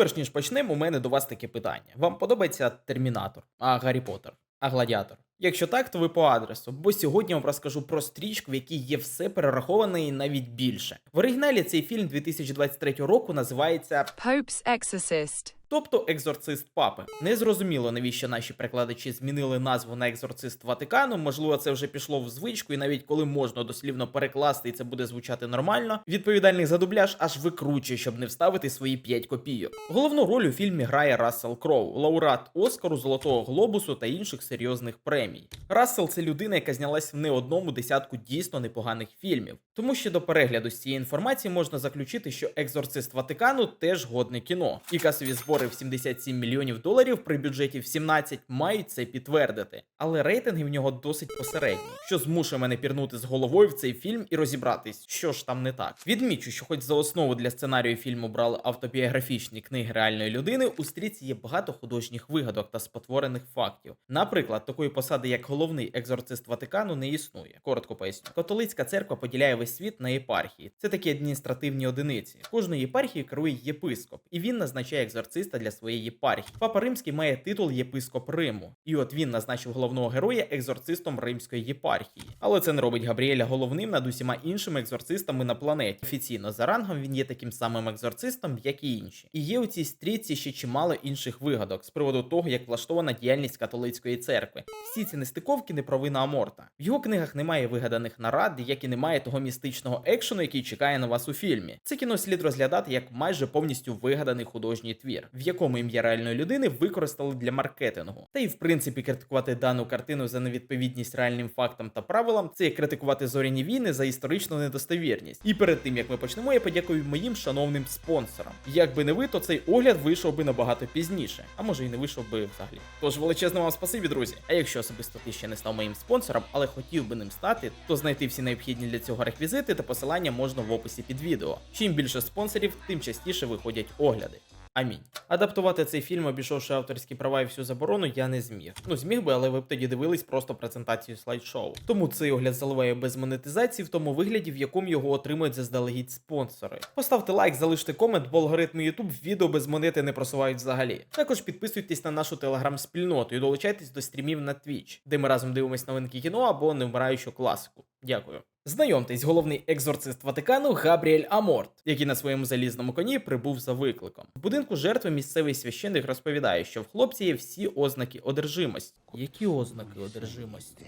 перш ніж почнемо, у мене до вас таке питання. Вам подобається Термінатор, а Гаррі Поттер, а Гладіатор? Якщо так, то ви по адресу, бо сьогодні я вам розкажу про стрічку, в якій є все перераховане і навіть більше. В оригіналі цей фільм 2023 року називається Pope's Exorcist. Тобто екзорцист папи. Незрозуміло, навіщо наші перекладачі змінили назву на екзорцист Ватикану. Можливо, це вже пішло в звичку, і навіть коли можна дослівно перекласти, і це буде звучати нормально. Відповідальний за дубляж аж викручує, щоб не вставити свої 5 копійок. Головну роль у фільмі грає Рассел Кроу, лауреат Оскару, Золотого Глобусу та інших серйозних премій. Рассел це людина, яка знялась в не одному десятку дійсно непоганих фільмів. Тому що до перегляду з цієї інформації можна заключити, що екзорцист Ватикану теж годне кіно. І касові збори в 77 мільйонів доларів при бюджеті в 17 мають це підтвердити. Але рейтинги в нього досить посередні, що змушує мене пірнути з головою в цей фільм і розібратись, що ж там не так. Відмічу, що хоч за основу для сценарію фільму брали автобіографічні книги реальної людини, у стріці є багато художніх вигадок та спотворених фактів. Наприклад, такої посади, як головний екзорцист Ватикану, не існує. Коротко поясню. Католицька церква поділяє весь світ на єпархії. Це такі адміністративні одиниці. Кожної єпархії керує єпископ, і він назначає екзорциста для своєї єпархії. Папа Римський має титул єпископ Риму, і от він назначив головного героя екзорцистом римської єпархії. Але це не робить Габріеля головним над усіма іншими екзорцистами на планеті. Офіційно за рангом він є таким самим екзорцистом, як і інші. І є у цій стрічці ще чимало інших вигадок з приводу того, як влаштована діяльність католицької церкви. Всі ці нестиковки не провина Аморта. В його книгах немає вигаданих нарад, як і немає того містичного екшену, який чекає на вас у фільмі. Це кіно слід розглядати як майже повністю вигаданий художній твір, в якому ім'я реальної людини використали для маркетингу. Та й в принципі критикувати дану картину за невідповідність реальним фактам та правилам це як критикувати зоряні війни за історичну недостовірність. І перед тим як ми почнемо, я подякую моїм шановним спонсорам. Якби не ви, то цей огляд вийшов би набагато пізніше, а може і не вийшов би взагалі. Тож величезне вам спасибі, друзі. А якщо особисто ти ще не став моїм спонсором, але хотів би ним стати, то знайти всі необхідні для цього реквізити та посилання можна в описі під відео. Чим більше спонсорів, тим частіше виходять огляди. Амінь. Адаптувати цей фільм, обійшовши авторські права і всю заборону, я не зміг. Ну зміг би, але ви б тоді дивились просто презентацію слайд-шоу. Тому цей огляд заливає без монетизації в тому вигляді, в якому його отримують заздалегідь спонсори. Поставте лайк, залиште комент, бо алгоритми YouTube відео без монети не просувають взагалі. Також підписуйтесь на нашу телеграм-спільноту і долучайтесь до стрімів на Twitch, де ми разом дивимось новинки кіно або невмираючу класику. Дякую. Знайомтесь, головний екзорцист Ватикану Габріель Аморт, який на своєму залізному коні прибув за викликом. В будинку жертви місцевий священник розповідає, що в хлопці є всі ознаки одержимості. Які ознаки одержимості?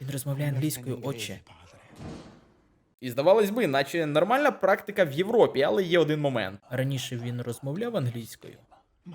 Він розмовляє англійською, отче. І здавалось би, наче нормальна практика в Європі, але є один момент. Раніше він розмовляв англійською?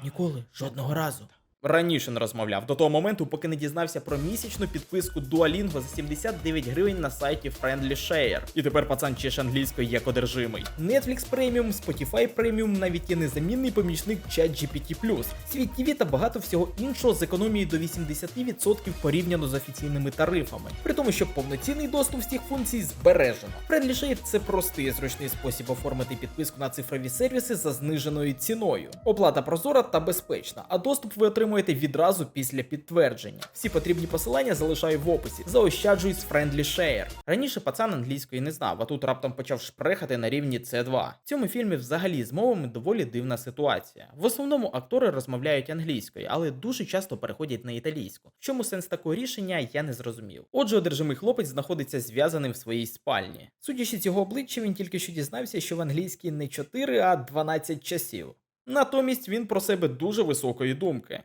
Ніколи, жодного разу. Раніше не розмовляв до того моменту, поки не дізнався про місячну підписку Duolingo за 79 гривень на сайті Friendly Share. І тепер пацан чеш англійською як одержимий. Netflix Premium, Spotify Premium навіть є незамінний помічник ChatGPT+, Світ TV та багато всього іншого з економією до 80% порівняно з офіційними тарифами. При тому, що повноцінний доступ всіх функцій збережено. Friendly Share – це простий зручний спосіб оформити підписку на цифрові сервіси за зниженою ціною. Оплата прозора та безпечна, а доступ ви отримуєте відразу після підтвердження. Всі потрібні посилання залишаю в описі. Заощаджують з Friendly Share. Раніше пацан англійської не знав, а тут раптом почав шпрехати на рівні C2. В цьому фільмі взагалі з мовами доволі дивна ситуація. В основному актори розмовляють англійською, але дуже часто переходять на італійську. В чому сенс такого рішення, я не зрозумів. Отже, одержимий хлопець знаходиться зв'язаним в своїй спальні. Судячи з його обличчя, він тільки що дізнався, що в англійській не 4, а 12 часів. Натомість він про себе дуже високої думки.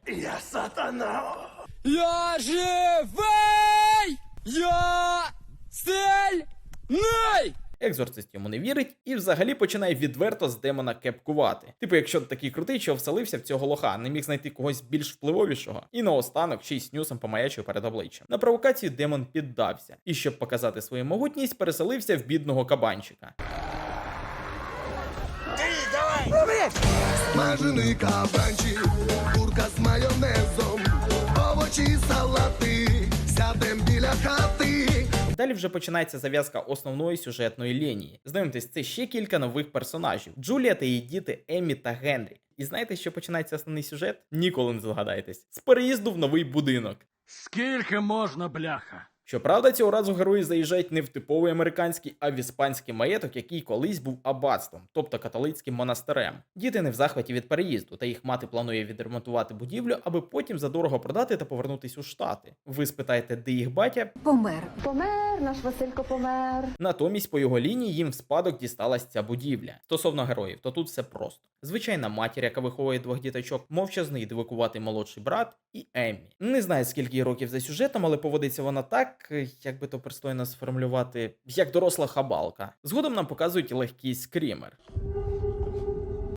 Я живий! Я сильний! Екзорцист йому не вірить і взагалі починає відверто з демона кепкувати. Типу, якщо ти такий крутий, що вселився в цього лоха, не міг знайти когось більш впливовішого, і наостанок ще й снюсом помаячив перед обличчям. На провокацію демон піддався, і щоб показати свою могутність, переселився в бідного кабанчика. Смажений кабанчик, курка з майонезом, овочі, салати, сядем біля хати. Далі вже починається зав'язка основної сюжетної лінії. Знайомтесь, це ще кілька нових персонажів: Джулія та її діти Еммі та Генрі. І знаєте, що починається основний сюжет? Ніколи не здогадаєтесь. З переїзду в новий будинок. Скільки можна, бляха? Щоправда, цього разу герої заїжджають не в типовий американський, а в іспанський маєток, який колись був аббатством, тобто католицьким монастирем. Діти не в захваті від переїзду, та їх мати планує відремонтувати будівлю, аби потім задорого продати та повернутись у штати. Ви спитаєте, де їх батя? Помер. Помер, наш Василько помер. Натомість по його лінії їм в спадок дісталась ця будівля. Стосовно героїв, то тут все просто. Звичайна матір, яка виховує двох діточок, мовчазний дивакуватий молодший брат і Еммі. Не знаю, скільки років за сюжетом, але поводиться вона так, е, як би то пристойно сформулювати, як доросла хабалка. Згодом нам показують легкий скрімер.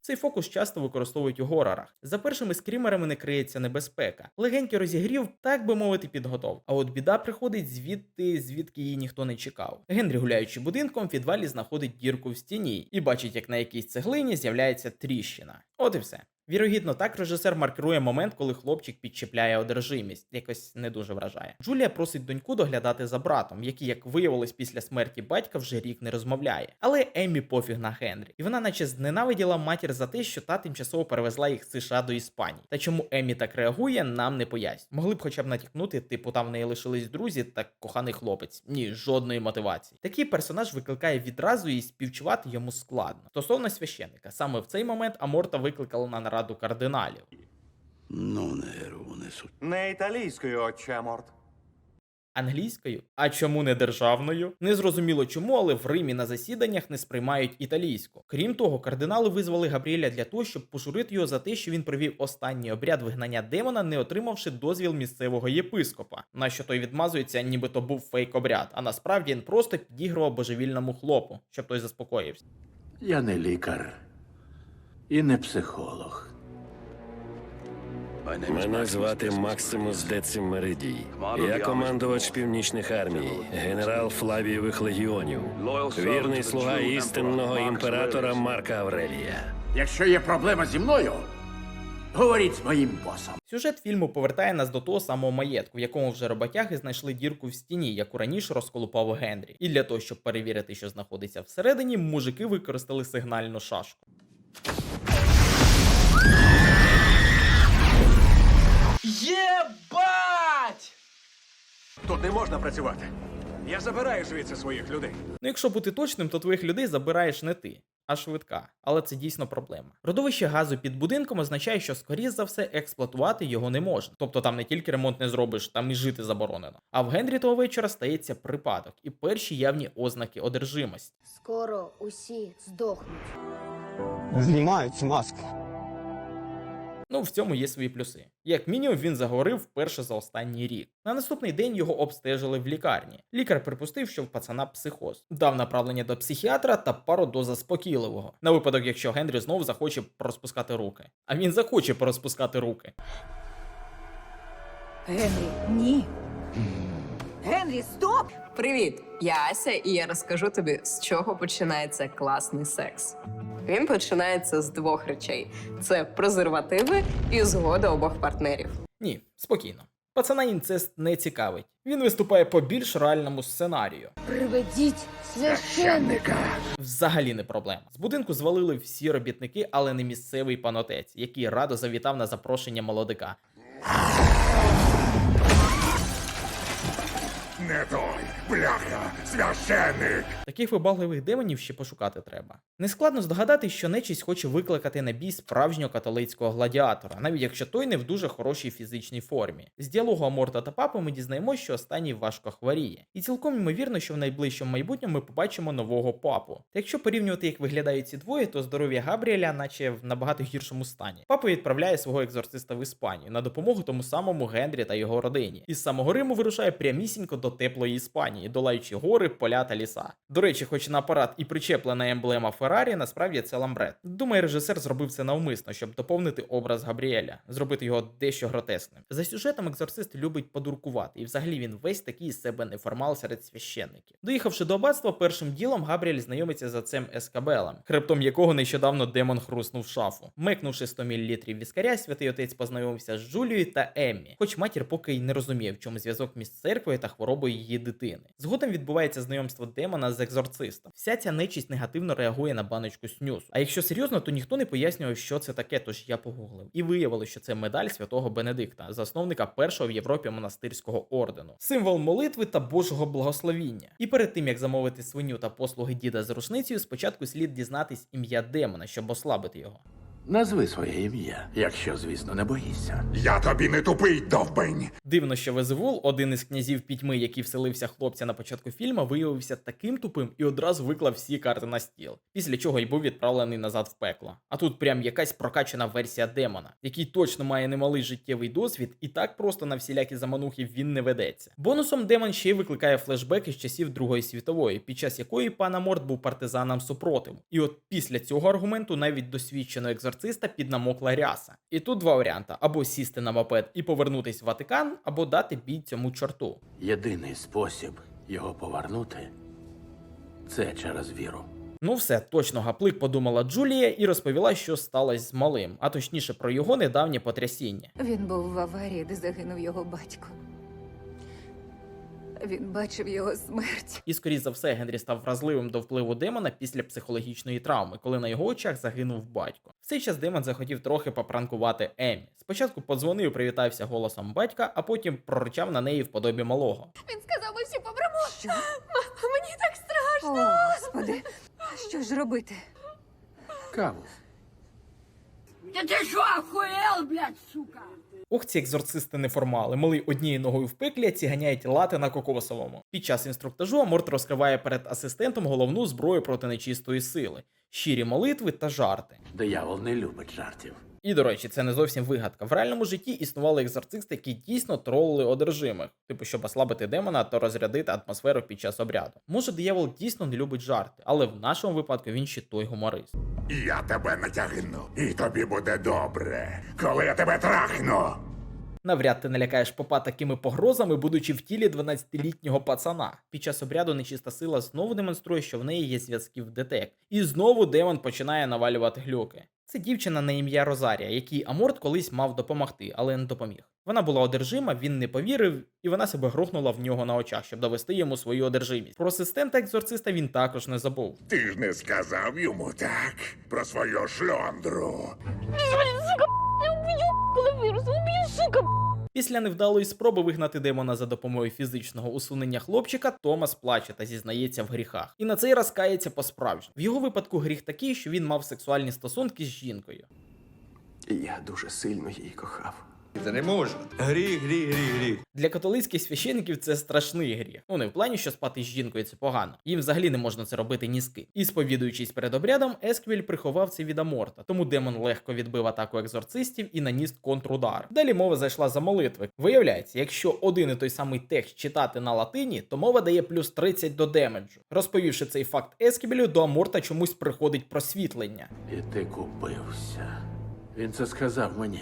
Цей фокус часто використовують у горорах. За першими скрімерами не криється небезпека. Легенький розігрів, так би мовити, підготов. А от біда приходить звідти, звідки її ніхто не чекав. Генрі, гуляючи будинком, в підвалі знаходить дірку в стіні і бачить, як на якійсь цеглині з'являється тріщина. От і все. Вірогідно, так режисер маркирує момент, коли хлопчик підчіпляє одержимість, якось не дуже вражає. Джулія просить доньку доглядати за братом, який, як виявилось після смерті батька, вже рік не розмовляє. Але Еммі пофіг на Генрі, і вона наче зненавиділа матір за те, що та тимчасово перевезла їх з США до Іспанії. Та чому Еммі так реагує, нам не пояснюють. Могли б хоча б натякнути, типу там в неї лишились друзі та коханий хлопець. Ні, жодної мотивації. Такий персонаж викликає відразу і співчувати йому складно. Стосовно священника, саме в цей момент Аморта викликала на нараду кардиналів. Ну, не нерву Не італійською, отче Аморт. Англійською? А чому не державною? Незрозуміло чому, але в Римі на засіданнях не сприймають італійську. Крім того, кардинали визвали Габріеля для того, щоб пожурити його за те, що він провів останній обряд вигнання демона, не отримавши дозвіл місцевого єпископа. На що той відмазується, ніби то був фейк обряд, а насправді він просто підігрував божевільному хлопу, щоб той заспокоївся. Я не лікар і не психолог. Мене звати Максимус Децим Меридій. Я командувач північних армій, генерал Флавієвих легіонів, вірний слуга істинного імператора Марка Аврелія. Якщо є проблема зі мною, говоріть з моїм босом. Сюжет фільму повертає нас до того самого маєтку, в якому вже роботяги знайшли дірку в стіні, яку раніше розколупав Генрі. І для того, щоб перевірити, що знаходиться всередині, мужики використали сигнальну шашку. Єбать! Тут не можна працювати. Я забираю звідси своїх людей. Ну, якщо бути точним, то твоїх людей забираєш не ти, а швидка. Але це дійсно проблема. Родовище газу під будинком означає, що скоріш за все експлуатувати його не можна. Тобто там не тільки ремонт не зробиш, там і жити заборонено. А в Генрі того вечора стається припадок і перші явні ознаки одержимості. Скоро усі здохнуть. Знімають ці маски. Ну, в цьому є свої плюси. Як мінімум, він заговорив вперше за останній рік. На наступний день його обстежили в лікарні. Лікар припустив, що в пацана психоз, дав направлення до психіатра та пару доз заспокійливого. На випадок, якщо Генрі знову захоче порозпускати руки. А він захоче порозпускати руки. Генрі, ні. Генрі, стоп! Привіт, я Ася, і я розкажу тобі, з чого починається класний секс. Він починається з двох речей: це презервативи і згода обох партнерів. Ні, спокійно. Пацана інцест не цікавить. Він виступає по більш реальному сценарію. Приведіть священника. Взагалі не проблема. З будинку звалили всі робітники, але не місцевий панотець, який радо завітав на запрошення молодика. Не той, бляха, священник. Таких вибагливих демонів ще пошукати треба. Нескладно здогадати, що нечість хоче викликати на бій справжнього католицького гладіатора, навіть якщо той не в дуже хорошій фізичній формі. З діалогу Аморта та Папи ми дізнаємося, що останній важко хворіє. І цілком ймовірно, що в найближчому майбутньому ми побачимо нового папу. Та якщо порівнювати, як виглядають ці двоє, то здоров'я Габріеля, наче в набагато гіршому стані. Папа відправляє свого екзорциста в Іспанію на допомогу тому самому Генрі та його родині. Із самого Риму вирушає прямісінько до теплої Іспанії, долаючи гори, поля та ліса. До речі, хоч на апарат і причеплена емблема Феррарі, насправді це ламбрет. Думаю, режисер зробив це навмисно, щоб доповнити образ Габріеля, зробити його дещо гротесним. За сюжетом екзорцист любить подуркувати, і взагалі він весь такий із себе неформал серед священників. Доїхавши до аббатства, першим ділом Габріель знайомиться з отцем Ескабелем, хребтом якого нещодавно демон хруснув шафу. Мекнувши 100 мл віскаря, святий отець познайомився з Джулією та Еммі, хоч матір поки й не розуміє, в чому зв'язок між церквою та хворобою хворобою її дитини. Згодом відбувається знайомство демона з екзорцистом. Вся ця нечість негативно реагує на баночку снюсу. А якщо серйозно, то ніхто не пояснював, що це таке, тож я погуглив. І виявилося, що це медаль святого Бенедикта, засновника першого в Європі монастирського ордену, символ молитви та Божого благословіння. І перед тим як замовити свиню та послуги діда з рушницею, спочатку слід дізнатись ім'я демона, щоб ослабити його. Назви своє ім'я, якщо, звісно, не боїшся. Я тобі не тупий, довбень. Дивно, що Везевул, один із князів пітьми, який вселився хлопця на початку фільму, виявився таким тупим і одразу виклав всі карти на стіл, після чого й був відправлений назад в пекло. А тут прям якась прокачана версія демона, який точно має немалий життєвий досвід, і так просто на всілякі заманухи він не ведеться. Бонусом демон ще й викликає флешбеки з часів Другої світової, під час якої пана Морт був партизаном супротиву. І от після цього аргументу навіть досвідчено досвідченого екзорциста піднамокла ряса. І тут два варіанти: або сісти на мопед і повернутись в Ватикан, або дати бій цьому чорту. Єдиний спосіб його повернути це через віру. Ну все, точно гаплик подумала Джулія і розповіла, що сталося з малим, а точніше про його недавнє потрясіння. Він був в аварії, де загинув його батько. Він бачив його смерть. І скоріш за все, Генрі став вразливим до впливу демона після психологічної травми, коли на його очах загинув батько. В цей час демон захотів трохи попранкувати Емі. Спочатку подзвонив, привітався голосом батька, а потім проричав на неї в подобі малого. Він сказав, ми всі помремо. Що? Мені так страшно. О, господи, що ж робити? Каву. Та ти що, охуєл, блядь, сука? Ох, ці екзорцисти неформали. Малий однією ногою в пеклі, ці ганяють лати на кокосовому. Під час інструктажу Аморт розкриває перед асистентом головну зброю проти нечистої сили: щирі молитви та жарти. Диявол не любить жартів. І до речі, це не зовсім вигадка. В реальному житті існували екзорцисти, які дійсно тролили одержимих, типу, щоб ослабити демона та розрядити атмосферу під час обряду. Може, диявол дійсно не любить жарти, але в нашому випадку він ще той гуморист. Я тебе натягну, і тобі буде добре, коли я тебе трахну. Навряд ти налякаєш попа такими погрозами, будучи в тілі 12-літнього пацана. Під час обряду нечиста сила знову демонструє, що в неї є зв'язки в детек. І знову демон починає навалювати глюки. Це дівчина на ім'я Розарія, якій Аморт колись мав допомогти, але не допоміг. Вона була одержима, він не повірив, і вона себе грохнула в нього на очах, щоб довести йому свою одержимість. Про асистента екзорциста він також не забув. Ти ж не сказав йому так про свою шльондру. Коли вирус, уб'ю, сука. Після невдалої спроби вигнати демона за допомогою фізичного усунення хлопчика, Томас плаче та зізнається в гріхах. І на цей раз кається по-справжньому. В його випадку гріх такий, що він мав сексуальні стосунки з жінкою. Я дуже сильно її кохав. Це не можна. Гріх, гріх, гріх, гріх. Для католицьких священиків це страшний гріх. Ну не в плані, що спати з жінкою це погано. Їм взагалі не можна це робити ні з ким. І сповідуючись перед обрядом, Есквіль приховав це від Аморта, тому демон легко відбив атаку екзорцистів і наніс контрудар. Далі мова зайшла за молитви. Виявляється, якщо один і той самий текст читати на латині, то мова дає плюс 30 до демеджу. Розповівши цей факт Есквілю, до Аморта чомусь приходить просвітлення. І ти купився. Він це сказав мені.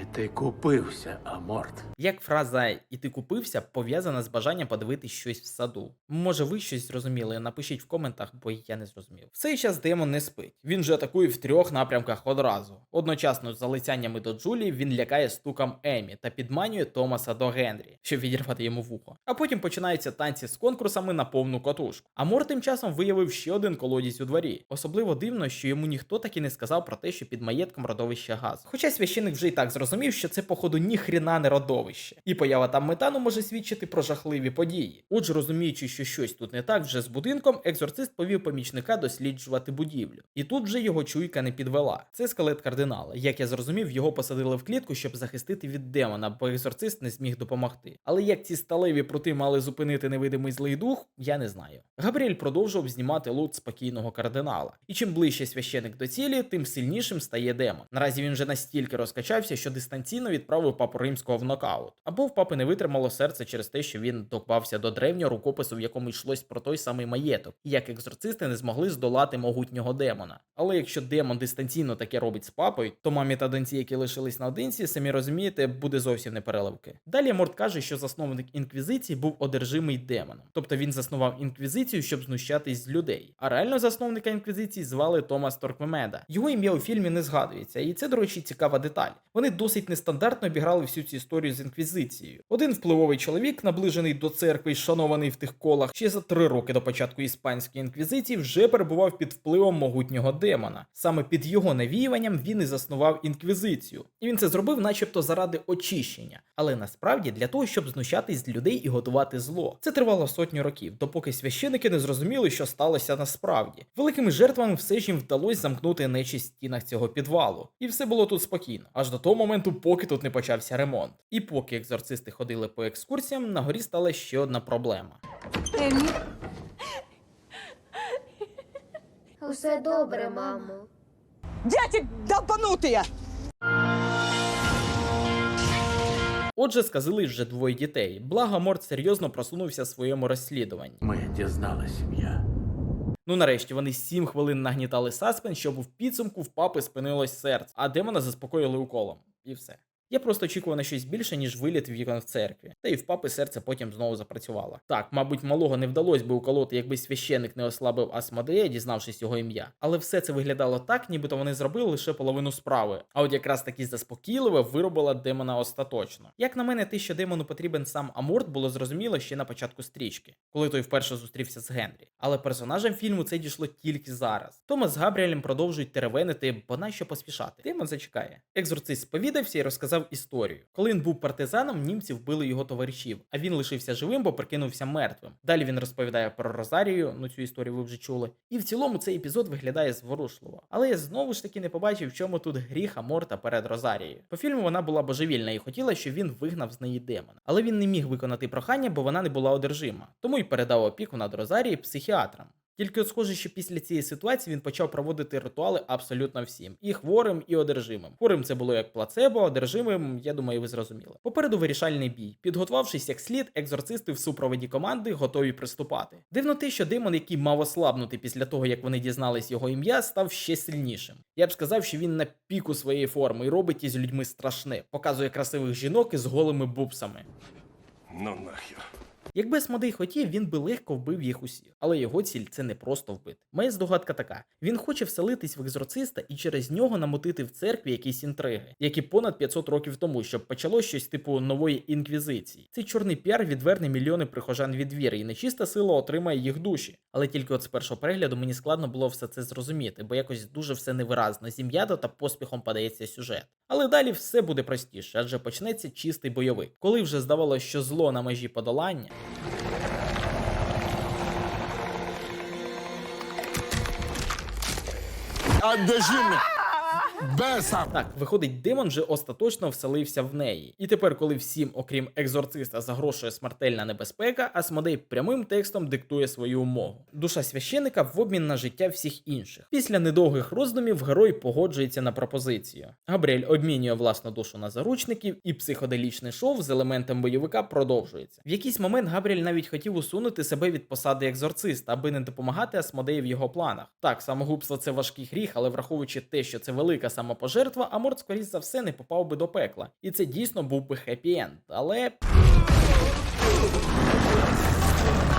І ти купився, Аморт. Як фраза і ти купився пов'язана з бажанням подивитись щось в саду. Може, ви щось зрозуміли? Напишіть в коментах, бо я не зрозумів. В цей час демон не спить. Він же атакує в трьох напрямках одразу. Одночасно з залицяннями до Джулії він лякає стуком Емі та підманює Томаса до Генрі, щоб відірвати йому вухо. А потім починаються танці з конкурсами на повну катушку. А Мор тим часом виявив ще один колодязь у дворі. Особливо дивно, що йому ніхто так і не сказав про те, що під маєтком родовище газ. Хоча священик вже й так зрозумів, що це, походу, ніхрена не родовище. І поява там метану може свідчити про жахливі події. Отже, розуміючи, що щось тут не так вже з будинком, екзорцист повів помічника досліджувати будівлю. І тут вже його чуйка не підвела. Це скелет кардинала. Як я зрозумів, його посадили в клітку, щоб захистити від демона, бо екзорцист не зміг допомогти. Але як ці сталеві прути мали зупинити невидимий злий дух, я не знаю. Габріель продовжував знімати лут спокійного кардинала. І чим ближче священик до цілі, тим сильнішим стає демон. Наразі він вже настільки розкачався, що дистанційно відправив папу римського в нокаут. Або в папи не витримало серце через те, що він докпався до древнього рукопису, в якому йшлось про той самий маєток, і як екзорцисти не змогли здолати могутнього демона. Але якщо демон дистанційно таке робить з папою, то мамі та доньці, які лишились наодинці, самі розумієте, буде зовсім не переливки. Далі Морт каже, що засновник інквізиції був одержимий демоном, тобто він заснував інквізицію, щоб знущатись з людей. А реально засновника інквізиції звали Томас Торквемеда. Його ім'я у фільмі не згадується, і це, до речі, цікава деталь. Вони досить нестандартно обіграли всю цю історію з інквізицією. Один впливовий чоловік, наближений до церкви і шанований в тих колах, ще за три роки до початку іспанської інквізиції вже перебував під впливом могутнього демона. Саме під його навіюванням він і заснував інквізицію. І він це зробив, начебто, заради очищення, але насправді для того, щоб знущатись з людей і готувати зло. Це тривало сотню років, допоки священики не зрозуміли, що сталося насправді. Великими жертвами все ж їм вдалося замкнути нечість стінах цього підвалу, і все було тут спокійно, аж до того моменту, поки тут не почався ремонт. І поки екзорцисти ходили по екскурсіям, на горі стала ще одна проблема. Емі, Усе добре, мамо. Дядя долбанутые! Отже, сказали вже двоє дітей. Благо Морт серйозно просунувся в своєму розслідуванні. Ми дізналась ім'я. Ну нарешті вони сім хвилин нагнітали саспен, щоб в підсумку в папи спинилось серце, а демона заспокоїли уколом. І все. Я просто очікував на щось більше, ніж виліт вікон в церкві. Та й в папи серце потім знову запрацювало. Так, мабуть, малого не вдалося би уколоти, якби священик не ослабив Асмодея, дізнавшись його ім'я. Але все це виглядало так, нібито вони зробили лише половину справи. А от якраз таки заспокійливе виробила демона остаточно. Як на мене, те, що демону потрібен сам Аморт, було зрозуміло ще на початку стрічки, коли той вперше зустрівся з Генрі. Але персонажам фільму це дійшло тільки зараз. Томас з Габріелем продовжують теревенити, бо нащо поспішати. Демон зачекає. Екзорцист сповідався і розказав історію. Коли він був партизаном, німці вбили його товаришів, а він лишився живим, бо прикинувся мертвим. Далі він розповідає про Розарію, ну цю історію ви вже чули. І в цілому цей епізод виглядає зворушливо. Але я знову ж таки не побачив, в чому тут гріх Аморта перед Розарією. По фільму вона була божевільна і хотіла, щоб він вигнав з неї демона. Але він не міг виконати прохання, бо вона не була одержима. Тому й передав опіку над Розарією психіатрам. Тільки от схоже, що після цієї ситуації він почав проводити ритуали абсолютно всім, і хворим, і одержимим. Хворим це було як плацебо, одержимим, я думаю, ви зрозуміли. Попереду вирішальний бій. Підготувавшись як слід, екзорцисти в супроводі команди готові приступати. Дивно те, що демон, який мав ослабнути після того, як вони дізнались його ім'я, став ще сильнішим. Я б сказав, що він на піку своєї форми і робить із людьми страшне, показує красивих жінок із голими бубсами. Ну нахер. Якби Асмодей хотів, він би легко вбив їх усіх, але його ціль це не просто вбити. Моя здогадка така: він хоче вселитись в екзорциста і через нього намотити в церкві якісь інтриги, які понад 500 років тому, щоб почало щось типу нової інквізиції. Цей чорний піар відверне мільйони прихожан від віри, і нечиста сила отримає їх душі. Але тільки от з першого перегляду мені складно було все це зрозуміти, бо якось дуже все невиразно, зім'ято та поспіхом подається сюжет. Але далі все буде простіше, адже почнеться чистий бойовик. Коли вже здавалося, що зло на межі подолання. А де жінка? Беса! Так, виходить, демон вже остаточно вселився в неї. І тепер, коли всім, окрім екзорциста, загрошує смертельна небезпека, Асмодей прямим текстом диктує свою умову. Душа священика в обмін на життя всіх інших. Після недовгих роздумів герой погоджується на пропозицію. Габріель обмінює власну душу на заручників, і психоделічний шоу з елементом бойовика продовжується. В якийсь момент Габріель навіть хотів усунути себе від посади екзорциста, аби не допомагати Асмодею в його планах. Так, самогубство це важкий гріх, але враховуючи те, що це велика самопожертва, Аморт, скоріш за все, не попав би до пекла. І це дійсно був би хеппі-енд. Але.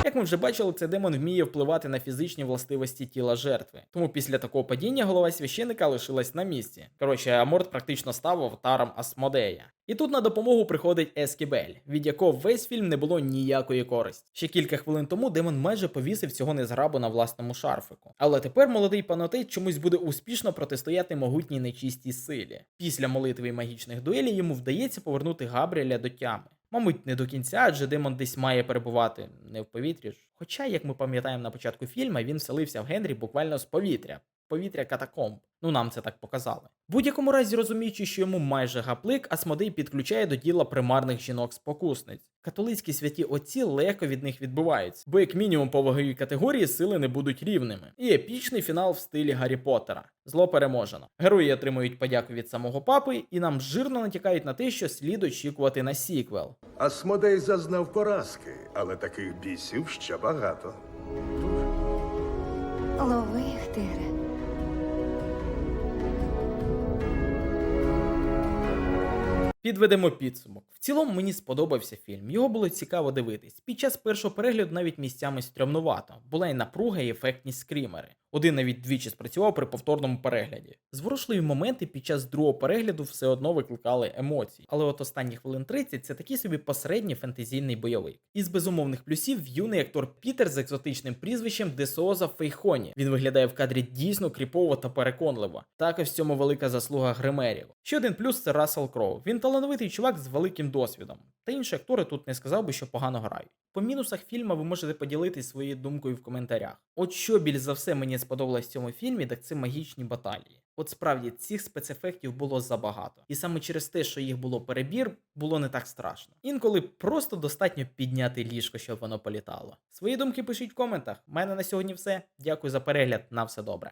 Як ми вже бачили, цей демон вміє впливати на фізичні властивості тіла жертви. Тому після такого падіння голова священика лишилась на місці. Коротше, Аморт практично став аватаром Асмодея. І тут на допомогу приходить Ескібель, від якого весь фільм не було ніякої користі. Ще кілька хвилин тому демон майже повісив цього незграбу на власному шарфику. Але тепер молодий панотець чомусь буде успішно протистояти могутній нечистій силі. Після молитви і магічних дуелей йому вдається повернути Габріеля до тями. Мабуть, не до кінця, адже демон десь має перебувати не в повітрі. Хоча, як ми пам'ятаємо на початку фільму, він вселився в Генрі буквально з повітря. Повітря катакомб. Ну нам це так показали. В будь-якому разі, розуміючи, що йому майже гаплик, Асмодей підключає до діла примарних жінок-спокусниць. Католицькі святі отці легко від них відбуваються, бо як мінімум по ваговій категорії сили не будуть рівними. І епічний фінал в стилі Гаррі Поттера. Зло переможено. Герої отримують подяку від самого папи, і нам жирно натякають на те, що слід очікувати на сіквел. Асмодей зазнав поразки, але таких бісів ще багато. лови їх, тигре. Підведемо підсумок. В цілому мені сподобався фільм. Його було цікаво дивитись. Під час першого перегляду навіть місцями стрьомнувато. Була і напруга, і ефектні скрімери. Один навіть двічі спрацював при повторному перегляді. Зворушливі моменти під час другого перегляду все одно викликали емоції, але от останні хвилин 30 це такий собі посередній фентезійний бойовик. Із безумовних плюсів юний актор Пітер з екзотичним прізвищем Десоза Фейхоні. Він виглядає в кадрі дійсно кріпово та переконливо. Також в цьому велика заслуга гримерів. Ще один плюс це Рассел Кроу. Він талановитий чувак з великим досвідом. Та інші актори тут не сказав би, що погано грають. По мінусах фільму ви можете поділитись своєю думкою в коментарях. От що більш за все мені сподобалось в цьому фільмі, так це магічні баталії. От справді цих спецефектів було забагато, і саме через те, що їх було перебір, було не так страшно. Інколи просто достатньо підняти ліжко, щоб воно політало. Свої думки пишіть в коментах. У мене на сьогодні все. Дякую за перегляд. На все добре.